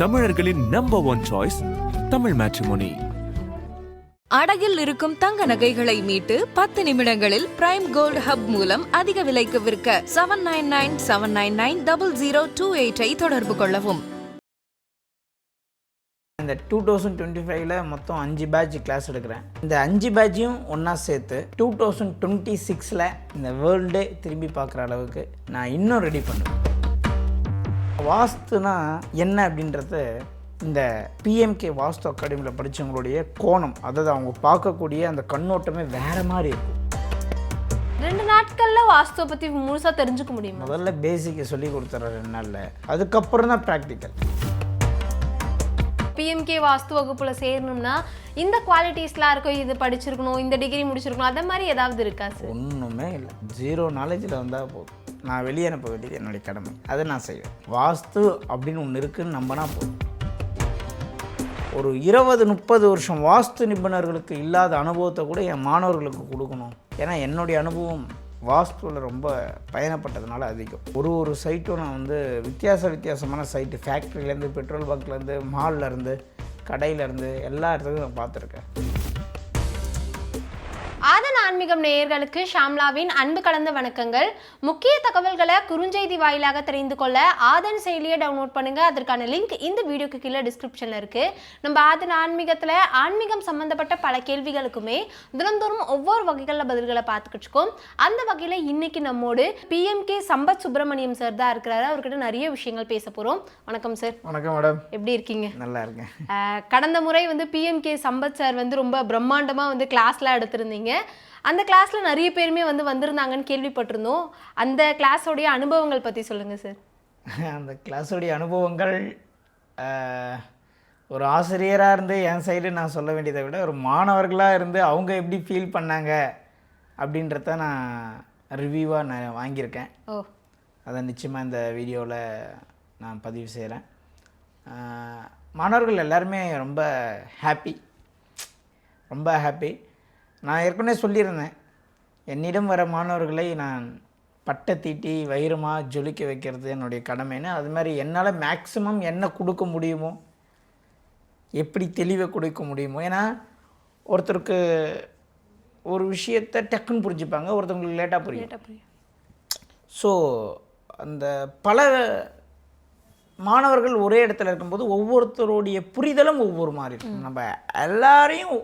தமிழர்களின் number one choice Tamil matrimony அடகில் இருக்கும் தங்க நகைகளை மீட்டு பத்து நிமிடங்களில் பிரைம் கோல்ட் ஹப் மூலம் அதிக விலைக்கு விற்க seven nine nine seven nine nine double zero two எயிட்டை தொடர்பு கொள்ளவும். இந்த டூ தௌசண்ட் டுவெண்ட்டி ஃபைவ்ல மொத்தம் அஞ்சு பேட்ச் கிளாஸ் எடுக்கிறேன். இந்த அஞ்சு பேட்சையும் ஒன்றா சேர்த்து டூ தௌசண்ட் டுவெண்ட்டி சிக்ஸில் இந்த வேர்ல்டே திரும்பி பார்க்குற அளவுக்கு நான் இன்னும் ரெடி பண்ணுவேன். வாஸ்துனா என்ன அப்படின்றது இந்த பிஎம்கே வாஸ்து அகாடமியில் படித்தவங்களுடைய கோணம். அதாவது அவங்க பார்க்கக்கூடிய அந்த கண்ணோட்டமே வேறு மாதிரி இருக்கும் ரெண்டு நாட்கள்ல வாஸ்துவை பத்தி முழுசா தெரிஞ்சுக்க முடியுமா? முதல்ல பேசிக்கை சொல்லி கொடுத்துட்ற ரெண்டு நாளில் அதுக்கப்புறம் தான் ப்ராக்டிக்கல் பிஎம்கே வாஸ்து வகுப்புல சேரணும்னா இந்த குவாலிட்டிஸ்லாம் இருக்கும் இது படிச்சிருக்கணும் இந்த டிகிரி முடிச்சிருக்கணும் அந்த மாதிரி ஏதாவது இருக்கா சார் ஒன்றுமே இல்லை. ஜீரோ நாலேஜில் வந்தால் போதும். நான் வெளியே அனுப்ப வேண்டியது என்னுடைய கடமை. அதை நான் செய்வேன். வாஸ்து அப்படின்னு ஒன்று இருக்குன்னு நம்பினா போதும். ஒரு இருபது முப்பது வருஷம் வாஸ்து நிபுணர்களுக்கு இல்லாத அனுபவத்தை கூட என் மாணவர்களுக்கு கொடுக்கணும். ஏன்னா என்னுடைய அனுபவம் வாஸ்துவில் ரொம்ப பயணப்பட்டதுனால அதிகம். ஒரு ஒரு சைட்டும் நான் வந்து வித்தியாச வித்தியாசமான சைட்டு. ஃபேக்ட்ரிலேருந்து பெட்ரோல் பங்க்லேருந்து மால்லேருந்து கடையிலேருந்து எல்லா இடத்துக்கும் நான் பார்த்துருக்கேன். ஆன்மீகம் நேயர்களுக்கு ஷாம்லாவின் அன்பு கலந்த வணக்கங்கள். முக்கிய தகவல்களை குறுஞ்செய்தி வாயிலாக தெரிந்து கொள்ள ஆதன் செயலியை டவுன்லோட் பண்ணுங்க. அதற்கான லிங்க் இந்த வீடியோக்கு கீழே டிஸ்கிரிப்ஷன்ல இருக்கு. நம்ம ஆதன் ஆன்மீகத்துல ஆன்மீகம் சம்பந்தப்பட்ட பல கேள்விகளுக்குமே தினந்தோறும் ஒவ்வொரு வகைகளில் பதில்களை பார்த்துக்கிட்டு இருக்கோம். அந்த வகையில இன்னைக்கு நம்மோடு பிஎம்கே சம்பத் சுப்பிரமணியம் சார் தான் இருக்கிறாரு. அவர்கிட்ட நிறைய விஷயங்கள் பேச போறோம். வணக்கம் சார் வணக்கம் மேடம் எப்படி இருக்கீங்க? நல்லா இருக்கேன். கடந்த முறை வந்து பிஎம்கே சம்பத் சார் வந்து ரொம்ப பிரம்மாண்டமாக வந்து கிளாஸ்லாம் எடுத்திருந்தீங்க. அந்த கிளாஸ்ல நிறைய பேருமே வந்து வந்திருந்தாங்கன்னு கேள்விப்பட்டிருந்தோம். அந்த கிளாஸோடைய அனுபவங்கள் பற்றி சொல்லுங்கள் சார் அந்த கிளாஸோடைய அனுபவங்கள் ஒரு ஆசிரியராக இருந்து என் சைடு நான் சொல்ல வேண்டியதை விட ஒரு மாணவர்களாக இருந்து அவங்க எப்படி ஃபீல் பண்ணாங்க அப்படின்றத நான் ரிவ்யூவாக நான் வாங்கியிருக்கேன். ஓ. அதை நிச்சயமாக இந்த வீடியோவில் நான் பதிவு செய்கிறேன் மாணவர்கள் எல்லாருமே ரொம்ப ஹாப்பி ரொம்ப ஹாப்பி நான் ஏற்கனவே சொல்லியிருந்தேன். என்னிடம் வர மாணவர்களை நான் பட்டை தீட்டி வைரமாக ஜொலிக்க வைக்கிறது என்னுடைய கடமைன்னு. அது மாதிரி என்னால் மேக்ஸிமம் என்ன கொடுக்க முடியுமோ எப்படி தெளிவை கொடுக்க முடியுமோ. ஏன்னா ஒருத்தருக்கு ஒரு விஷயத்தை டக்குன்னு புரிஞ்சுப்பாங்க ஒருத்தவங்களுக்கு லேட்டாக புரியும். ஸோ அந்த பல மாணவர்கள் ஒரே இடத்துல இருக்கும்போது ஒவ்வொருத்தருடைய புரிதலும் ஒவ்வொரு மாதிரி இருக்கும். நம்ம எல்லாரையும்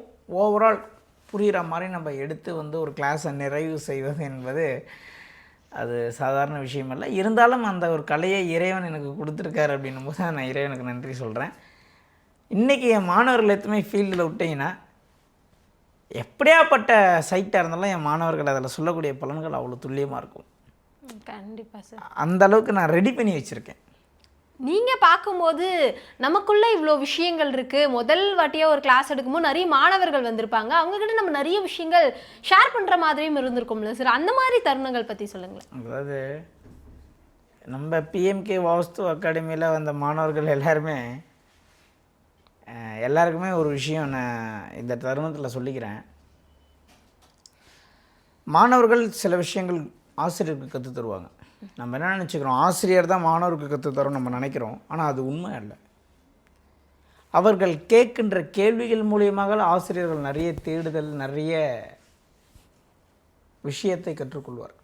ஓவரால் புரிகிற மாதிரி நம்ம எடுத்து வந்து ஒரு கிளாஸை நிறைவு செய்வது என்பது அது சாதாரண விஷயம் அல்ல இருந்தாலும் அந்த ஒரு கலையை இறைவன் எனக்கு கொடுத்துருக்காரு அப்படின்னும் போது நான் இறைவனுக்கு நன்றி சொல்கிறேன் இன்றைக்கி என் மாணவர்கள் எத்தனை ஃபீல்டில் விட்டீங்கன்னா எப்படியாப்பட்ட சைட்டாக இருந்தாலும் என் மாணவர்கள் அதில் சொல்லக்கூடிய பலன்கள் அவ்வளோ துல்லியமாக இருக்கும். ம், கண்டிப்பா சார் அந்த அளவுக்கு நான் ரெடி பண்ணி வச்சுருக்கேன். நீங்கள் பார்க்கும்போது நமக்குள்ளே இவ்வளோ விஷயங்கள் இருக்குது முதல் வாட்டியாக ஒரு கிளாஸ் எடுக்கும்போது நிறைய மாணவர்கள் வந்திருப்பாங்க. அவங்கக்கிட்ட நம்ம நிறைய விஷயங்கள் ஷேர் பண்ணுற மாதிரியும் இருந்திருக்கும்ல சார் அந்த மாதிரி தருணங்கள் பற்றி சொல்லுங்களேன். அதாவது நம்ம பிஎம்கே வாஸ்து அகாடமியில் வந்த மாணவர்கள் எல்லாருமே எல்லாருக்குமே ஒரு விஷயம் நான் இந்த தருணத்தில் சொல்லிக்கிறேன். மாணவர்கள் சில விஷயங்கள் ஆசிரியருக்கு கற்றுத் தருவாங்க நம்ம என்ன நினச்சிக்கிறோம்? ஆசிரியர் தான் மாணவருக்கு கற்றுத்தரோம் நம்ம நினைக்கிறோம். ஆனால் அது உண்மை அல்ல. அவர்கள் கேட்கின்ற கேள்விகள் மூலியமாக ஆசிரியர்கள் நிறைய தேடுதல் நிறைய விஷயத்தை கற்றுக்கொள்வார்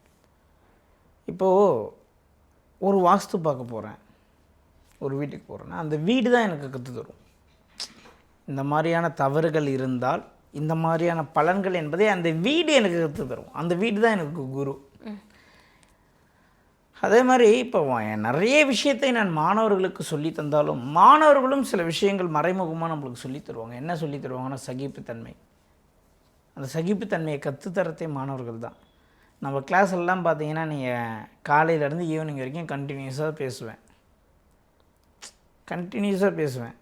இப்போது ஒரு வாஸ்து பார்க்க போகிறேன் ஒரு வீட்டுக்கு போகிறேன்னா அந்த வீடு தான் எனக்கு கற்றுத் தரும். இந்த மாதிரியான தவறுகள் இருந்தால் இந்த மாதிரியான பலன்கள் என்பதை அந்த வீடு எனக்கு கற்றுத் தரும். அந்த வீடு தான் எனக்கு குரு. அதே மாதிரி இப்போ நிறைய விஷயத்தை நான் மாணவர்களுக்கு சொல்லி தந்தாலும் மாணவர்களும் சில விஷயங்கள் மறைமுகமாக நம்மளுக்கு சொல்லித் தருவாங்க. என்ன சொல்லித் தருவாங்கன்னா சகிப்புத்தன்மை. அந்த சகிப்புத்தன்மையை கற்றுத்தரத்தே மாணவர்கள் தான். நம்ம கிளாஸ் எல்லாம் பார்த்தீங்கன்னா நீங்கள் காலையிலேருந்து ஈவினிங் வரைக்கும் கண்டினியூஸாக பேசுவேன். கண்டினியூஸாக பேசுவேன்.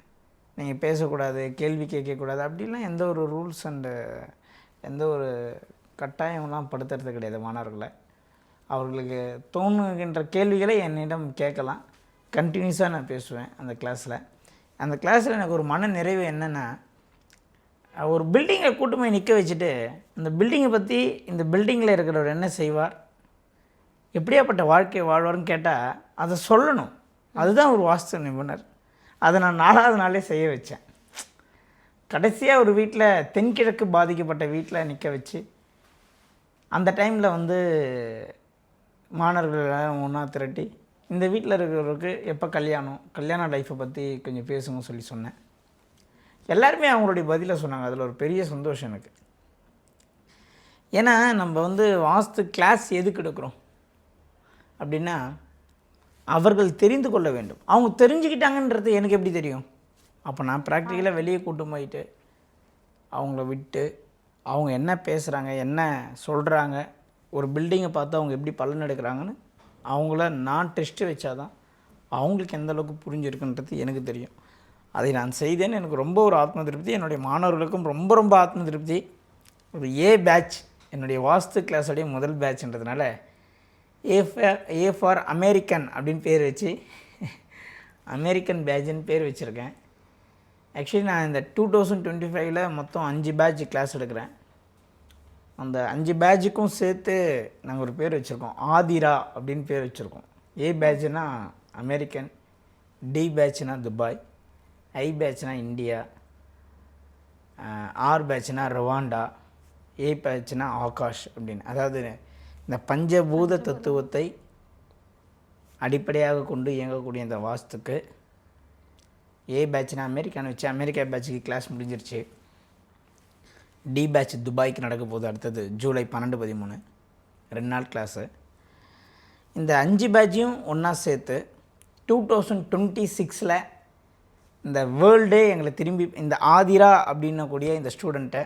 நீங்கள் பேசக்கூடாது கேள்வி கேட்கக்கூடாது அப்படிலாம் எந்த ஒரு ரூல்ஸ் அண்டு எந்த ஒரு கட்டாயம்லாம் படுத்துறது கிடையாது மாணவர்களை. அவர்களுக்கு தோணுகின்ற கேள்விகளை என்னிடம் கேட்கலாம். கண்டினியூஸாக நான் பேசுவேன் அந்த கிளாஸில் அந்த கிளாஸில் எனக்கு ஒரு மன நிறைவு என்னென்னா ஒரு பில்டிங்கை கூட்டு போய் நிற்க வச்சுட்டு இந்த பில்டிங்கை பற்றி இந்த பில்டிங்கில் இருக்கிறவர் என்ன செய்வார்? எப்படியாப்பட்ட வாழ்க்கை வாழ்வார்னு கேட்டால் அதை சொல்லணும். அதுதான் ஒரு வாஸ்து நிபுணர். அதை நான் நாலாவது நாளே செய்ய வச்சேன். கடைசியாக ஒரு வீட்டில் தென்கிழக்கு பாதிக்கப்பட்ட வீட்டில் நிற்க வச்சு அந்த டைமில் வந்து மாணவர்கள் ஒன்றா திரட்டி இந்த வீட்டில் இருக்கிறவருக்கு எப்போ கல்யாணம் கல்யாண லைஃப்பை பற்றி கொஞ்சம் பேசுங்க சொல்லி சொன்னேன். எல்லாருமே அவங்களுடைய பதிலை சொன்னாங்க. அதில் ஒரு பெரிய சந்தோஷம் எனக்கு. ஏன்னா நம்ம வந்து வாஸ்து கிளாஸ் எதுக்கு எடுக்கிறோம்? அப்படின்னா அவர்கள் தெரிந்து கொள்ள வேண்டும். அவங்க தெரிஞ்சுக்கிட்டாங்கன்றது எனக்கு எப்படி தெரியும்? அப்போ நான் ப்ராக்டிக்கலாக வெளியே கூட்டு போயிட்டு அவங்கள விட்டு அவங்க என்ன பேசுகிறாங்க என்ன சொல்கிறாங்க ஒரு பில்டிங்கை பார்த்து அவங்க எப்படி பலன் எடுக்கிறாங்கன்னு அவங்கள நான் டெஸ்ட்டு வச்சாதான் அவங்களுக்கு எந்த அளவுக்கு புரிஞ்சிருக்குன்றது எனக்கு தெரியும். அதை நான் செய்தேன்னு எனக்கு ரொம்ப ஒரு ஆத்ம திருப்தி என்னுடைய மாணவர்களுக்கும் ரொம்ப ரொம்ப ஆத்ம திருப்தி ஒரு ஏ பேட்ச் என்னுடைய வாஸ்து கிளாஸோடைய முதல் பேட்ச்ன்றதுனால A for A for American அப்படின்னு பேர் வச்சு அமெரிக்கன் பேட்ச்ன்னு பேர் வச்சுருக்கேன். ஆக்சுவலி நான் இந்த டூ தௌசண்ட் டுவெண்ட்டி ஃபைவ்ல மொத்தம் அஞ்சு பேட்ச் கிளாஸ் எடுக்கிறேன். அந்த அஞ்சு பேட்சுக்கும் சேர்த்து நாங்கள் ஒரு பேர் வச்சுருக்கோம். ஆதிரா அப்படின்னு பேர் வச்சுருக்கோம். ஏ பேட்ச்னா அமெரிக்கன் டி பேட்ச்னா துபாய் ஐ பேட்ச்னா இந்தியா ஆர் பேட்ச்னா ரவாண்டா ஏ பேட்ச்னா ஆகாஷ் அப்படின்னு. அதாவது இந்த பஞ்சபூத தத்துவத்தை அடிப்படையாக கொண்டு இயங்கக்கூடிய இந்த வாஸ்துக்கு ஏ பேட்ச்னா அமெரிக்கான்னு வச்சு அமெரிக்கா பேட்சுக்கு கிளாஸ் முடிஞ்சிருச்சு. டி பேட்ச் துபாய்க்கு நடக்க போகுது அடுத்தது ஜூலை பன்னெண்டு பதிமூணு. ரெண்டு நாள் கிளாஸு இந்த அஞ்சு பேட்சையும் ஒன்றா சேர்த்து டூ தௌசண்ட் டுவெண்ட்டி சிக்ஸில் இந்த வேர்ல்டே எங்களை திரும்பி இந்த ஆதிரா அப்படின்னக்கூடிய இந்த ஸ்டூடெண்ட்டை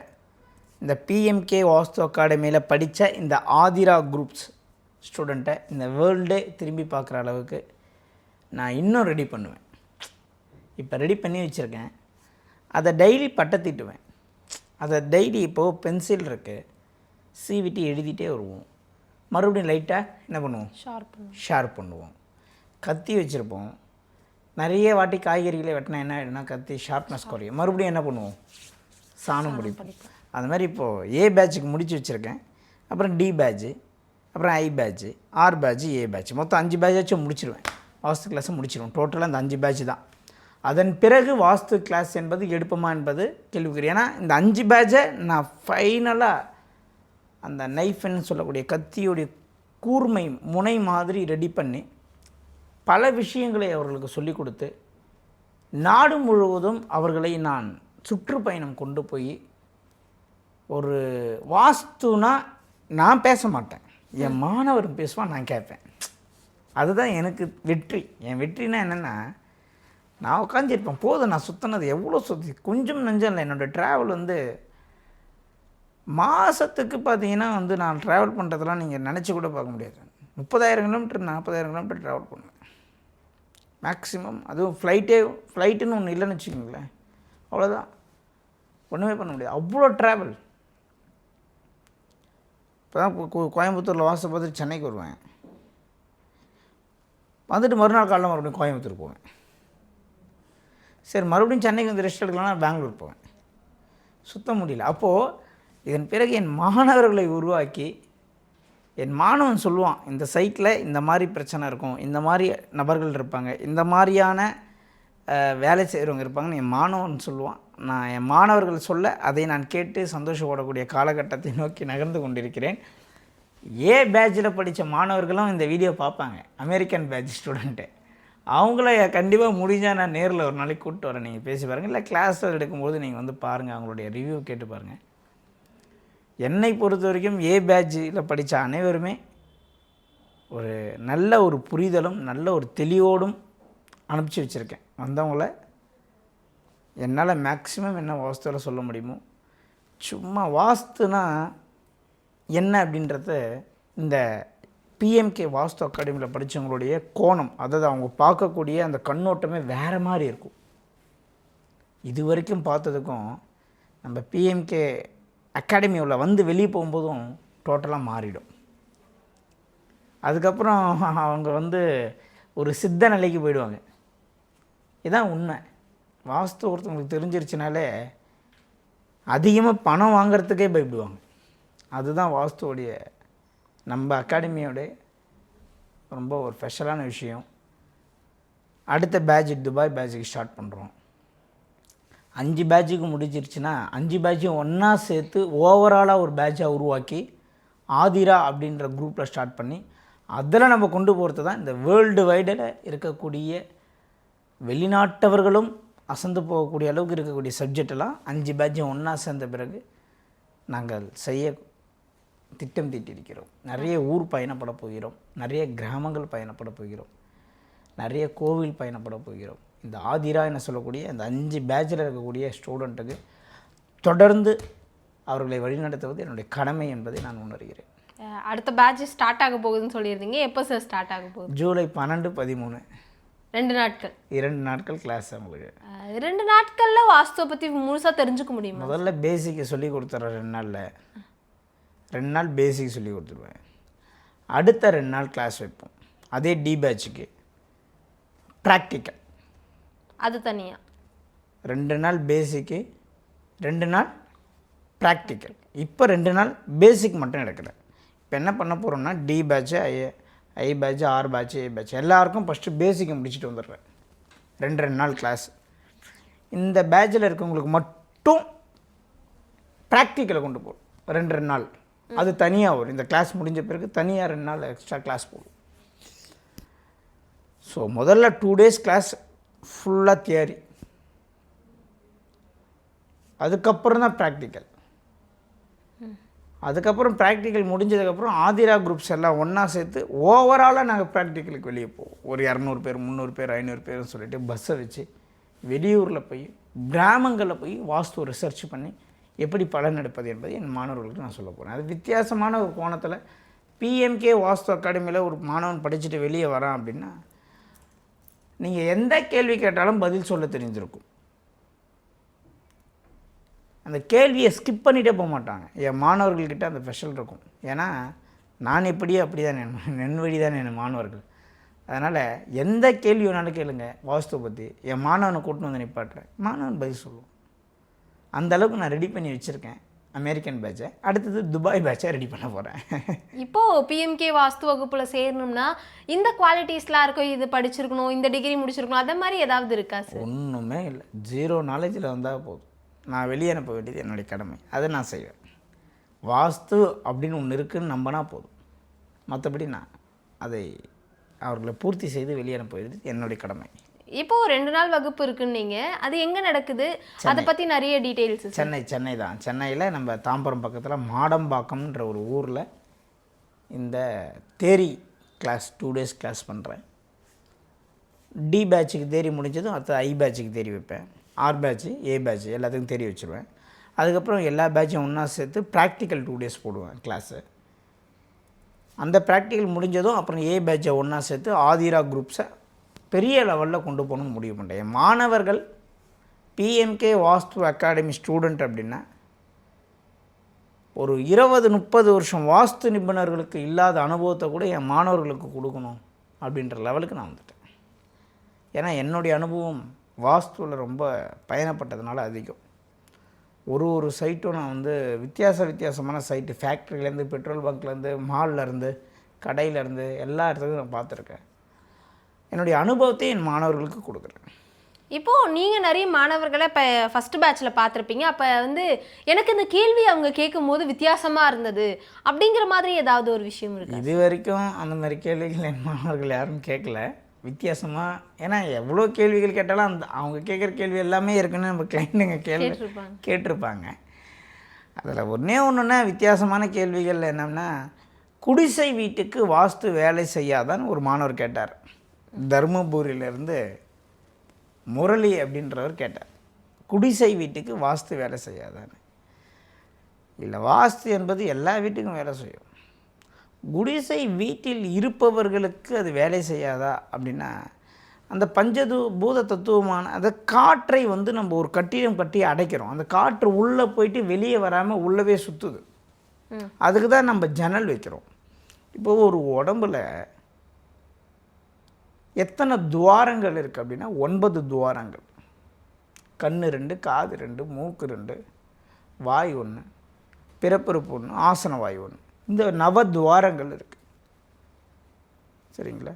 இந்த பிஎம்கே வாஸ்து அகாடமியில் படித்த இந்த ஆதிரா குரூப்ஸ் ஸ்டூடெண்ட்டை இந்த வேர்ல்டே திரும்பி பார்க்குற அளவுக்கு நான் இன்னும் ரெடி பண்ணுவேன். இப்போ ரெடி பண்ணி வச்சுருக்கேன். அதை டெய்லி பட்டத்திட்டுவேன். அதை டெய்லி இப்போது பென்சில் இருக்குது சீவிட்டு எழுதிட்டே வருவோம். மறுபடியும் லைட்டாக என்ன பண்ணுவோம்? ஷார்ப் ஷேர் பண்ணுவோம். கத்தி வச்சுருப்போம். நிறைய வாட்டி காய்கறிகளை வெட்டினா என்ன ஆகிடும்னா கத்தி ஷார்ப்னஸ் குறையும். மறுபடியும் என்ன பண்ணுவோம்? சாணம் பிடிப்போம். அது மாதிரி இப்போது ஏ பேட்சுக்கு முடிச்சு வச்சுருக்கேன். அப்புறம் டி பேட்சு அப்புறம் I batch R batch A batch மொத்தம் அஞ்சு பேட்சாச்சும் முடிச்சிருவேன். வாஸ்து கிளாஸை முடிச்சிருவேன் டோட்டலாக இந்த அஞ்சு பேட்ச் தான். அதன் பிறகு வாஸ்து கிளாஸ் என்பது எடுப்போமா என்பது கேள்விக்குறி. ஏன்னா இந்த அஞ்சு பேட்சை நான் ஃபைனலாக அந்த நைஃப்னு சொல்லக்கூடிய கத்தியுடைய கூர்மை முனை மாதிரி ரெடி பண்ணி பல விஷயங்களை அவர்களுக்கு சொல்லிக் கொடுத்து நாடு முழுவதும் அவர்களை நான் சுற்றுப்பயணம் கொண்டு போய் ஒரு வாஸ்துனா நான் பேச மாட்டேன். என் மாணவர் பேசுவான் நான் கேட்பேன். அதுதான் எனக்கு வெற்றி. என் வெற்றினா என்னென்னா நான் உட்காந்துருப்பேன் போதும் நான் சுற்றினது எவ்வளோ சுற்றி கொஞ்சம் நஞ்சம் இல்லை. என்னோடய ட்ராவல் வந்து மாதத்துக்கு பார்த்தீங்கன்னா வந்து நான் ட்ராவல் பண்ணுறதெல்லாம் நீங்கள் நினச்சி கூட பார்க்க முடியாது. முப்பதாயிரம் கிலோமீட்டர் நாற்பதாயிரம் கிலோமீட்டர் ட்ராவல் பண்ணுவேன். மேக்ஸிமம் அதுவும் ஃப்ளைட்டே ஃப்ளைட்டுன்னு ஒன்று இல்லைன்னு வச்சுக்கோங்களேன். அவ்வளோதான் ஒன்றுமே பண்ண முடியாது. அவ்வளோ ட்ராவல் இப்போ தான் கோயம்புத்தூரில் வாசல் பார்த்துட்டு சென்னைக்கு வருவேன். வந்துட்டு மறுநாள் காலையில் மறுபடியும் கோயம்புத்தூர் போவேன். சரி மறுபடியும் சென்னைக்கு வந்து ரெஸ்ட் எடுக்கலாம்னா பெங்களூர் போவேன். சுத்த முடியல. அப்போது இதன் பிறகு என் மாணவர்களை உருவாக்கி என் மாணவன் சொல்லுவான் இந்த சைட்டில் இந்த மாதிரி பிரச்சனை இருக்கும் இந்த மாதிரி நபர்கள் இருப்பாங்க இந்த மாதிரியான வேலை செய்கிறவங்க இருப்பாங்கன்னு என் மாணவன் சொல்லுவான். நான் என் மாணவர்கள் சொல்ல அதை நான் கேட்டு சந்தோஷப்படக்கூடிய காலகட்டத்தை நோக்கி நகர்ந்து கொண்டிருக்கிறேன். ஏ பேட்சில் படித்த மாணவர்களும் இந்த வீடியோ பார்ப்பாங்க. அமெரிக்கன் பேட்ச் ஸ்டூடெண்ட்டு அவங்கள கண்டிப்பாக முடிஞ்சால் நான் நேரில் ஒரு நாளைக்கு கூப்பிட்டு வரேன். நீங்கள் பேசி பாருங்கள் இல்லை கிளாஸில் எடுக்கும்போது நீங்கள் வந்து பாருங்கள் அவங்களுடைய ரிவ்யூ கேட்டு பாருங்கள் என்னை பொறுத்த வரைக்கும் ஏ பேட்சில் படித்த அனைவருமே ஒரு நல்ல ஒரு புரிதலும் நல்ல ஒரு தெளிவோடும் அனுப்பிச்சி வச்சுருக்கேன். வந்தவங்கள என்னால் மேக்ஸிமம் என்ன வாஸ்துவில் சொல்ல முடியுமோ சும்மா வாஸ்துனா என்ன அப்படின்றத இந்த பிஎம்கே வாஸ்து அகாடமியில் படித்தவங்களுடைய கோணம் அதாவது அவங்க பார்க்கக்கூடிய அந்த கண்ணோட்டமே வேறு மாதிரி இருக்கும். இது வரைக்கும் பார்த்ததுக்கும் நம்ம பிஎம்கே அகாடமி உள்ள வந்து வெளியே போகும்போதும் டோட்டலாக மாறிடும். அதுக்கப்புறம் அவங்க வந்து ஒரு சித்த நிலைக்கு போயிடுவாங்க. இதான் உண்மை. வாஸ்து ஒருத்தவங்களுக்கு தெரிஞ்சிருச்சுனாலே அதிகமாக பணம் வாங்குறதுக்கே பயப்படுவாங்க. அதுதான் வாஸ்துவோடைய நம்ம அகாடமியோட ரொம்ப ஒரு ஸ்பெஷலான விஷயம். அடுத்த பேட்ச் துபாய் பேட்சுக்கு ஸ்டார்ட் பண்ணுறோம் அஞ்சு பேட்சுக்கு முடிஞ்சிருச்சுன்னா அஞ்சு பேட்சையும் ஒன்றா சேர்த்து ஓவராலாக ஒரு பேட்சாக உருவாக்கி ஆதிரா அப்படின்ற குரூப்பில் ஸ்டார்ட் பண்ணி அதில் நம்ம கொண்டு போகிறது தான் இந்த வேர்ல்டு வைடில் இருக்கக்கூடிய வெளிநாட்டவர்களும் அசந்து போகக்கூடிய அளவுக்கு இருக்கக்கூடிய சப்ஜெக்டெல்லாம் அஞ்சு பேட்சும் ஒன்றா சேர்ந்த பிறகு நாங்கள் செய்ய திட்டம் தீட்டியிருக்கிறோம் நிறைய ஊர் பயணப்பட போகிறோம். நிறைய கிராமங்கள் பயணப்பட போகிறோம். நிறைய கோவில் பயணப்பட போகிறோம். இந்த ஆதிரா என்ன சொல்லக்கூடிய இந்த அஞ்சு பேட்சில் இருக்கக்கூடிய ஸ்டூடெண்ட்டுக்கு தொடர்ந்து அவர்களை வழிநடத்துவது என்னுடைய கடமை என்பதை நான் உணர்கிறேன். அடுத்த பேட்ச் ஸ்டார்ட் ஆக போகுதுன்னு சொல்லியிருந்தீங்க. எப்போ சார் ஸ்டார்ட் ஆக போகுது? ஜூலை பன்னெண்டு பதிமூணு. ரெண்டு நாட்கள். இரண்டு நாட்கள் கிளாஸ் உங்களுக்கு ரெண்டு நாட்கள்ல வாஸ்துவை பத்தி முழுசா தெரிஞ்சுக்க முடியுமா? முதல்ல பேசிக்கை சொல்லி கொடுத்துட்றேன் ரெண்டு நாளில். ரெண்டு நாள் பேசிக் சொல்லி கொடுத்துருவேன். அடுத்த ரெண்டு நாள் கிளாஸ் வைப்போம். அதே டி பேட்சுக்கு ப்ராக்டிக்கல் அது தனியா? ரெண்டு நாள் பேசிக்கு ரெண்டு நாள் ப்ராக்டிக்கல் இப்போ ரெண்டு நாள் பேசிக் மட்டும் எடுக்கிறேன். இப்போ என்ன பண்ண போகிறோம்னா D batch I I batch R batch A batch எல்லாருக்கும் ஃபஸ்ட்டு பேசிக்கை முடிச்சுட்டு வந்துடுறேன். ரெண்டு ரெண்டு நாள் கிளாஸ் இந்த பேட்சில் இருக்கவங்களுக்கு மட்டும் ப்ராக்டிக்கலை கொண்டு போகும் ரெண்டு ரெண்டு நாள். அது தனியாக வரும். இந்த கிளாஸ் முடிஞ்ச பிறகு தனியாக ரெண்டு நாள் எக்ஸ்ட்ரா கிளாஸ் போடும். ஸோ முதல்ல டூ டேஸ் கிளாஸ் ஃபுல்லாக தியரி அதுக்கப்புறம் தான் ப்ராக்டிக்கல் அதுக்கப்புறம் ப்ராக்டிக்கல் முடிஞ்சதுக்கப்புறம் ஆதிரா குரூப்ஸ் எல்லாம் ஒன்றா சேர்த்து ஓவராலாக நாங்கள் ப்ராக்டிக்கலுக்கு வெளியே போவோம். ஒரு இரநூறு பேர் முந்நூறு பேர் ஐநூறு பேர்னு சொல்லிட்டு பஸ்ஸை வச்சு வெளியூரில் போய் கிராமங்களில் போய் வாஸ்து ரிசர்ச் பண்ணி எப்படி பலன் எடுப்பது என்பதை என் மாணவர்களுக்கு நான் சொல்ல போகிறேன் அது வித்தியாசமான ஒரு கோணத்தில் பிஎம்கே வாஸ்து அகாடமியில் ஒரு மாணவன் படிச்சுட்டு வெளியே வரான் அப்படின்னா நீங்கள் எந்த கேள்வி கேட்டாலும் பதில் சொல்ல தெரிஞ்சிருக்கும். அந்த கேள்வியை ஸ்கிப் பண்ணிகிட்டே போக மாட்டாங்க. என் மாணவர்கள்கிட்ட அந்த ஸ்பெஷல் இருக்கும். ஏன்னா நான் எப்படியோ அப்படி தான் நென்வழி தான் என் மாணவர்கள். அதனால் எந்த கேள்வி வேணாலும் கேளுங்க. வாஸ்து பற்றி என் மாணவனை கூட்டின்னு வந்து நிப்பாட்டுறேன். மாணவன் பதில் சொல்லுவோம் அந்த அளவுக்கு நான் ரெடி பண்ணி வச்சுருக்கேன். அமெரிக்கன் பேட்சை அடுத்தது துபாய் பேட்சை ரெடி பண்ண போகிறேன் இப்போ பிஎம்கே வாஸ்து வகுப்புல சேரணும்னா இந்த குவாலிட்டிஸ்லாம் இருக்கும் இது படிச்சிருக்கணும் இந்த டிகிரி முடிச்சிருக்கணும் அந்த மாதிரி ஏதாவது இருக்கா சார் ஒன்றுமே இல்லை. ஜீரோ நாலேஜில் வந்தால் போதும். நான் வெளியே அனுப்ப வேண்டியது என்னுடைய கடமை. அதை நான் செய்வேன். வாஸ்து அப்படின்னு ஒன்று இருக்குன்னு நம்பினா போதும். மற்றபடி நான் அதை அவர்களை பூர்த்தி செய்து வெளியே அனுப்ப வேண்டியது என்னுடைய கடமை. இப்போ ரெண்டு நாள் வகுப்பு இருக்குன்னீங்க அது எங்க நடக்குது? அதை பத்தி நிறைய டீடைல்ஸ் சென்னை சென்னை தான். சென்னையில் நம்ம தாம்பரம் பக்கத்தில் மாடம்பாக்கம்ன்ற ஒரு ஊரில் இந்த theory class two days class பண்ணுறேன் டி பேட்சுக்கு தேரி முடிஞ்சதும் அடுத்து ஐ பேட்சுக்கு தேரி வைப்பேன். ஆர் பேட்ச்சு ஏ பேட்ச் எல்லாத்துக்கும் தேரி வச்சுருவேன். அதுக்கப்புறம் எல்லா பேட்சும் ஒன்றா சேர்த்து ப்ராக்டிக்கல் டூ டேஸ் போடுவேன் கிளாஸு அந்த ப்ராக்டிக்கல் முடிஞ்சதும் அப்புறம் ஏ பேட்சை ஒன்றா சேர்த்து ஆதிரா குரூப்ஸை பெரிய லெவலில் கொண்டு போகணும்னு முடிவு பண்ணுறேன் என் மாணவர்கள் பிஎம்கே வாஸ்து அகாடமி ஸ்டூடெண்ட் அப்படின்னா ஒரு இருபது முப்பது வருஷம் வாஸ்து நிபுணர்களுக்கு இல்லாத அனுபவத்தை கூட என் மாணவர்களுக்கு கொடுக்கணும் அப்படின்ற லெவலுக்கு நான் வந்துட்டேன். ஏன்னா என்னுடைய அனுபவம் வாஸ்துவில் ரொம்ப பயணப்பட்டதுனால அதிகம். ஒரு ஒரு சைட்டும் நான் வந்து வித்தியாச வித்தியாசமான சைட்டு ஃபேக்ட்ரிலேருந்து பெட்ரோல் பங்க்லேருந்து மால்லேருந்து கடையிலேருந்து எல்லா இடத்துலையும் நான் பார்த்துருக்கேன். என்னுடைய அனுபவத்தை என் மாணவர்களுக்கு கொடுக்குறேன். இப்போ நீங்க நிறைய மாணவர்களை இப்போ ஃபர்ஸ்ட் பேட்ச்ல பார்த்துருப்பீங்க. அப்ப வந்து எனக்கு இந்த கேள்வி அவங்க கேட்கும் போது வித்தியாசமா இருந்தது. அப்படிங்கிற மாதிரி ஏதாவது ஒரு விஷயம் இருக்கு? இது வரைக்கும் அந்த மாதிரி கேள்விகள் என் மாணவர்கள் யாரும் கேட்கல. வித்தியாசமாக ஏன்னா எவ்வளோ கேள்விகள் கேட்டாலும் அந்த அவங்க கேட்குற கேள்வி எல்லாமே இருக்குன்னு நம்ம கிளைண்ட்டுங்க கேள்வி கேட்டிருப்பாங்க. கேட்டிருப்பாங்க. அதில் ஒன்றே ஒன்றுனா வித்தியாசமான கேள்விகள் என்னன்னா குடிசை வீட்டுக்கு வாஸ்து வேலை செய்யாதான்னு ஒரு மாணவர் கேட்டார். தருமபுரியிலேருந்து முரளி அப்படின்றவர் கேட்டார். குடிசை வீட்டுக்கு வாஸ்து வேலை செய்யாதான்னு. இல்லை வாஸ்து என்பது எல்லா வீட்டுக்கும் வேலை செய்யும். குடிசை வீட்டில் இருப்பவர்களுக்கு அது வேலை செய்யாதா அப்படின்னா அந்த பஞ்சது பூத தத்துவமான அந்த காற்றை வந்து நம்ம ஒரு கட்டிடம் கட்டி அடைக்கிறோம். அந்த காற்று உள்ளே போயிட்டு வெளியே வராமல் உள்ளவே சுற்றுது அதுக்கு தான் நம்ம ஜன்னல் வைக்கிறோம். இப்போ ஒரு உடம்புல எத்தனை துவாரங்கள் இருக்குது அப்படின்னா ஒன்பது துவாரங்கள். கண் ரெண்டு காது ரெண்டு மூக்கு ரெண்டு வாய் ஒன்று பிறப்பிறப்பு ஒன்று ஆசன வாய் ஒன்று இந்த நவ துவாரங்கள் இருக்குது சரிங்களா?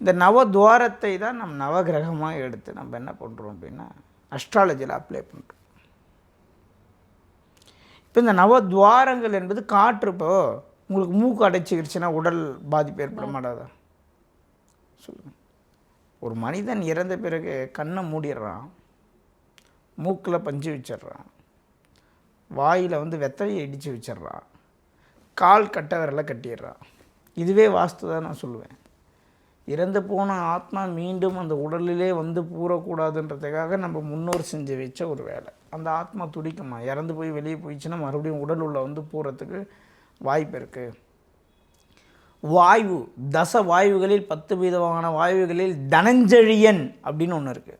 இந்த நவதுவாரத்தை தான் நம்ம நவகிரகமாக எடுத்து நம்ம என்ன பண்ணுறோம் அப்படின்னா அஸ்ட்ராலஜியில் அப்ளை பண்ணுறோம் இப்போ இந்த நவத்வாரங்கள் என்பது காற்று இப்போ உங்களுக்கு மூக்கு அடைச்சிக்கிடுச்சுன்னா உடல் பாதிப்பு ஏற்பட மாட்டாதா? சொல்லுங்கள் ஒரு மனிதன் இறந்த பிறகு கண்ணை மூடிடுறான் மூக்கில் பஞ்சு வச்சிடுறான் வாயில் வந்து வெத்தலையை இடித்து வச்சிடுறான் கால் கட்ட விரலை கட்டிடுறான். இதுவே வாஸ்து தான் நான் சொல்லுவேன். இறந்து போன ஆத்மா மீண்டும் அந்த உடலிலே வந்து பூரக்கூடாதுன்றதுக்காக நம்ம முன்னோர் செஞ்சு வச்ச ஒரு வேலை. அந்த ஆத்மா துடிக்குமா? இறந்து போய் வெளியே போயிடுச்சுன்னா மறுபடியும் உடல் உள்ள வந்து பூரத்துக்கு வாய்ப்பு இருக்குது வாயு தச வாயுகளில் பத்து விதமான வாயுகளில் தனஞ்செழியன் அப்படின்னு ஒன்று இருக்குது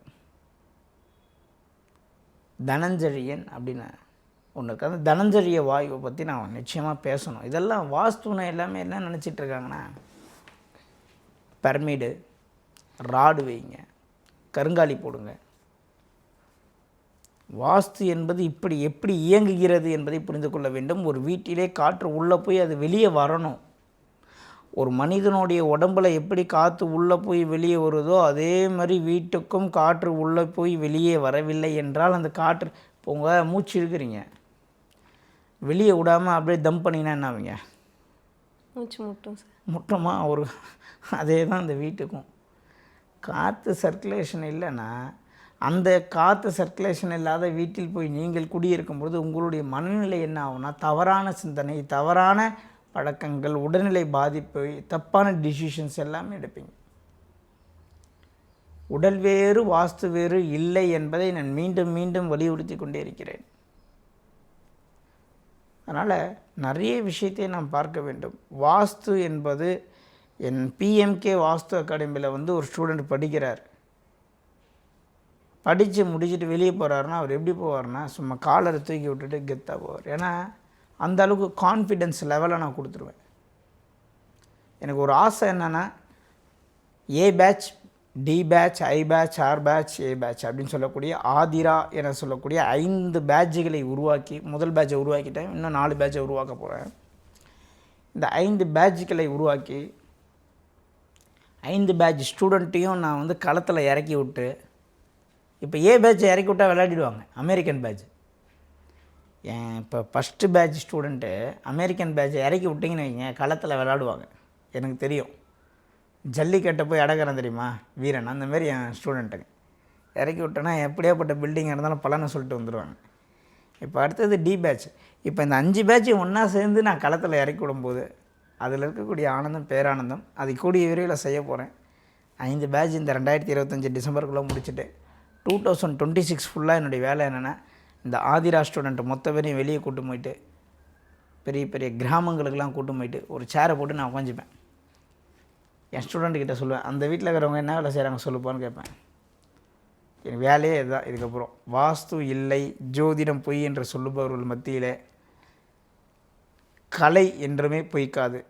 தனஞ்செழியன் அப்படின்னு ஒன்று இருக்குது அந்த தனஞ்செழிய வாயுவை பற்றி நான் நிச்சயமாக பேசணும். இதெல்லாம் வாஸ்துனை எல்லாமே என்ன நினச்சிட்டு இருக்காங்கன்னா பெர்மிடு ராடு வைங்க கருங்காலி போடுங்க. வாஸ்து என்பது இப்படி எப்படி இயங்குகிறது என்பதை புரிந்து கொள்ள வேண்டும். ஒரு வீட்டிலே காற்று உள்ளே போய் அது வெளியே வரணும். ஒரு மனிதனுடைய உடம்புல எப்படி காற்று உள்ளே போய் வெளியே வருதோ அதே மாதிரி வீட்டுக்கும் காற்று உள்ளே போய் வெளியே வரவில்லை என்றால் அந்த காற்று இப்போ உங்கள் மூச்சு இருக்கிறீங்க வெளியே விடாமல் அப்படியே தம் பண்ணிங்கன்னா என்ன ஆவீங்க மூச்சு முட்டும் சார். முட்டமா? ஒரு அதே தான் அந்த வீட்டுக்கும். காற்று சர்க்குலேஷன் இல்லைன்னா அந்த காற்று சர்க்குலேஷன் இல்லாத வீட்டில் போய் நீங்கள் குடியிருக்கும் பொழுது உங்களுடைய மனநிலை என்ன ஆகும்னா தவறான சிந்தனை தவறான பழக்கங்கள் உடல்நிலை பாதிப்பு தப்பான டிசிஷன்ஸ் எல்லாமே எடுப்பீங்க. உடல் வேறு வாஸ்து வேறு இல்லை என்பதை நான் மீண்டும் மீண்டும் வலியுறுத்தி கொண்டே இருக்கிறேன். அதனால் நிறைய விஷயத்தை நாம் பார்க்க வேண்டும். வாஸ்து என்பது என் பிஎம்கே வாஸ்து அகாடமியில் வந்து ஒரு ஸ்டூடெண்ட் படிக்கிறார். படித்து முடிச்சுட்டு வெளியே போகிறாருன்னா அவர் எப்படி போவார்னா சும்மா காலரை தூக்கி விட்டுட்டு கெத்தாக போவார். ஏன்னா அந்த அளவுக்கு கான்ஃபிடென்ஸ் லெவலை நான் கொடுத்துருவேன். எனக்கு ஒரு ஆசை என்னென்னா A batch D batch I batch R batch A batch அப்படின்னு சொல்லக்கூடிய ஆதிரா என சொல்லக்கூடிய ஐந்து பேட்சுகளை உருவாக்கி முதல் பேட்சை உருவாக்கிட்டேன் இன்னும் நாலு பேட்சை உருவாக்க போகிறேன் இந்த ஐந்து பேட்சுகளை உருவாக்கி ஐந்து பேட்ச் ஸ்டூடெண்ட்டையும் நான் வந்து களத்தில் இறக்கி விட்டு இப்போ ஏ பேட்சை இறக்கி விட்டால் விளையாடிடுவாங்க அமெரிக்கன் பேட்ச் ஏன் இப்போ ஃபஸ்ட்டு பேட்ச் ஸ்டூடெண்ட்டு அமெரிக்கன் பேட்சை இறக்கி விட்டிங்கன்னு வைங்க களத்தில் விளாடுவாங்க எனக்கு தெரியும். ஜல்லிக்கட்டை போய் அடக்கிறேன் தெரியுமா? வீரன் அந்த மாதிரி என் ஸ்டூடெண்ட்டுங்க இறக்கி விட்டேன்னா எப்படியாப்பட்ட பில்டிங்காக இருந்தாலும் பலனை சொல்லிட்டு வந்துடுவாங்க இப்போ அடுத்தது டி பேட்ச் இப்போ இந்த அஞ்சு பேட்ச் ஒன்றா சேர்ந்து நான் களத்தில் இறக்கி விடும்போது அதில் இருக்கக்கூடிய ஆனந்தம் பேரானந்தம் அது கூடிய விரைவில் செய்ய போகிறேன் ஐந்து பேட்ச் இந்த ரெண்டாயிரத்தி இருபத்தஞ்சி டிசம்பருக்குள்ளே முடிச்சுட்டு டூ தௌசண்ட் டுவெண்ட்டி சிக்ஸ் ஃபுல்லாக என்னுடைய வேலை என்னென்னா இந்த ஆதிரா ஸ்டூடெண்ட் மொத்த பேரையும் வெளியே கூட்டு போயிட்டு பெரிய பெரிய கிராமங்களுக்கெல்லாம் கூட்டு போயிட்டு ஒரு சேரை போட்டு நான் உட்காந்துப்பேன் என் ஸ்டூடெண்ட்டு சொல்லுவேன் அந்த வீட்டில் இருக்கிறவங்க என்ன வேலை செய்கிறாங்க சொல்லுப்பான்னு கேட்பேன். என் வேலையே இதுதான் இதுக்கப்புறம் வாஸ்து இல்லை ஜோதிடம் பொய் என்று சொல்லுபவர்கள் மத்தியில் கலை என்றுமே பொய்க்காது.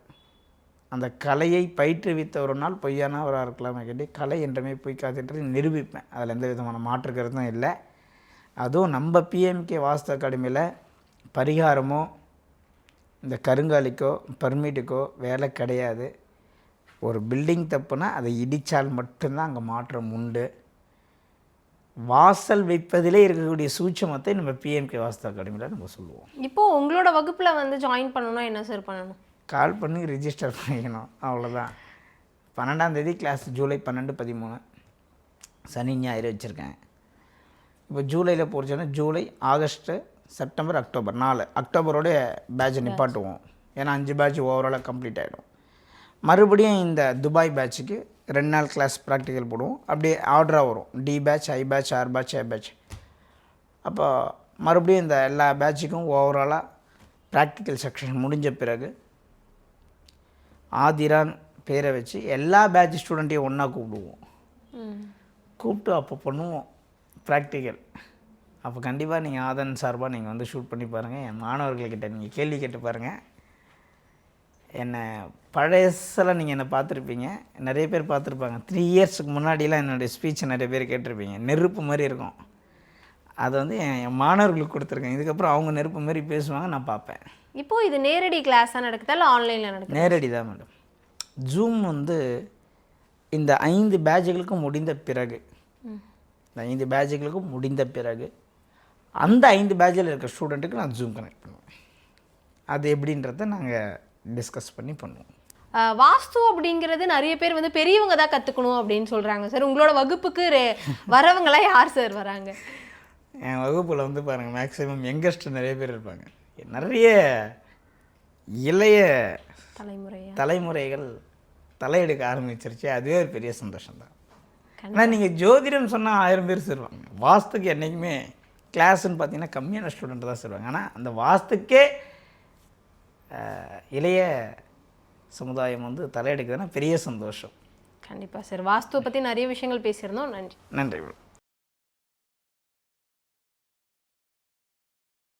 அந்த கலையை பயிற்றுவித்தவருனால் பொய்யானவராக இருக்கலாமே கேட்டு கலை என்றுமே பொய்க்காது என்று நிரூபிப்பேன். அதில் எந்த விதமான மாற்று கருத்தும் இல்லை. அதுவும் நம்ம பிஎம்கே வாஸ்து அகாடமியில் பரிகாரமோ இந்த கருங்காலிக்கோ பர்மிட்டுக்கோ வேலை கிடையாது. ஒரு பில்டிங் தப்புனா அதை இடித்தால் மட்டும்தான் அங்கே மாற்றம் உண்டு. வாசல் வைப்பதிலே இருக்கக்கூடிய சூட்சமத்தை நம்ம பிஎம்கே வாஸ்து அகாடமியில் நம்ம சொல்லுவோம். இப்போ உங்களோட வகுப்புல வந்து ஜாயின் பண்ணணும்னா என்ன சார் பண்ணணும்? கால் பண்ணி ரிஜிஸ்டர் பண்ணிக்கணும். அவ்வளோதான் பன்னெண்டாம் தேதி கிளாஸ் ஜூலை பன்னெண்டு பதிமூணு. சனி ஞாயிறு வச்சுருக்கேன். இப்போ ஜூலையில் போச்சுன்னா ஜூலை ஆகஸ்ட்டு செப்டம்பர் அக்டோபர் நாலு. அக்டோபரோட பேட்ச் நிப்பாட்டுவோம். ஏன்னா அஞ்சு பேட்ச் ஓவராலாக கம்ப்ளீட் ஆகிடும் மறுபடியும் இந்த துபாய் பேட்சுக்கு ரெண்டு நாள் கிளாஸ் ப்ராக்டிக்கல் போடுவோம். அப்படியே ஆர்டராக வரும். D batch I batch R batch A batch அப்போ மறுபடியும் இந்த எல்லா பேட்சுக்கும் ஓவராலாக ப்ராக்டிக்கல் செக்ஷன் முடிஞ்ச பிறகு ஆதிரான் பேரை வச்சு எல்லா பேட்ச் ஸ்டூடெண்ட்டையும் ஒன்றா கூப்பிடுவோம். கூப்பிட்டு அப்போ பண்ணுவோம். ப்ராக்டிக்கல் அப்போ கண்டிப்பாக நீங்கள் ஆதன் சார்பாக நீங்கள் வந்து ஷூட் பண்ணி பாருங்கள் என் மாணவர்கள்கிட்ட நீங்கள் கேள்வி கேட்டு பாருங்கள் என்னை பழையசில் நீங்கள் என்னை பார்த்துருப்பீங்க? நிறைய பேர் பார்த்துருப்பாங்க. த்ரீ இயர்ஸுக்கு முன்னாடிலாம் என்னுடைய ஸ்பீச்சை நிறைய பேர் கேட்டிருப்பீங்க. நெருப்பு மாதிரி இருக்கும். அதை வந்து என் என் மாணவர்களுக்கு கொடுத்துருக்கேன். இதுக்கப்புறம் அவங்க நெருப்பு மாதிரி பேசுவாங்க நான் பார்ப்பேன். இப்போ இது நேரடி கிளாஸா நடக்குதா இல்ல ஆன்லைன்ல நடக்குதா? நேரடி தான் மேடம். ஜூம் வந்து இந்த ஐந்து பேட்சுகளுக்கும் முடிந்த பிறகு இந்த ஐந்து பேட்சுகளுக்கும் முடிந்த பிறகு அந்த ஐந்து பேட்சில் இருக்கிற ஸ்டூடெண்ட்டுக்கு நான் ஜூம் கனெக்ட் பண்ணுவேன். அது எப்படின்றத நாங்கள் டிஸ்கஸ் பண்ணி பண்ணுவோம். வாஸ்து அப்படிங்கிறது நிறைய பேர் வந்து பெரியவங்க தான் கத்துக்கணும் அப்படின்னு சொல்றாங்க. சார் உங்களோட வகுப்புக்கு வரவங்கலாம் யார் சார் வராங்க? என் வகுப்பில் வந்து பாருங்கள் மேக்ஸிமம் யங்கஸ்ட் நிறைய பேர் இருப்பாங்க. நிறைய இளைய தலைமுறையா? தலைமுறைகள் தலையெடுக்க ஆரம்பிச்சிருச்சு. அதுவே ஒரு பெரிய சந்தோஷம்தான். ஆனால் நீங்கள் ஜோதிடம் சொன்னால் ஆயிரம் பேர் சேருவாங்க. வாஸ்துக்கு என்றைக்குமே கிளாஸ்ன்னு பார்த்தீங்கன்னா கம்மியான ஸ்டூடெண்ட் தான் சேருவாங்க. ஆனால் அந்த வாஸ்துக்கே இளைய சமுதாயம் வந்து தலையெடுக்குதுன்னா பெரிய சந்தோஷம். கண்டிப்பா சார். வாஸ்துவை பத்தி நிறைய விஷயங்கள் பேசியிருந்தோம். நன்றி. நன்றி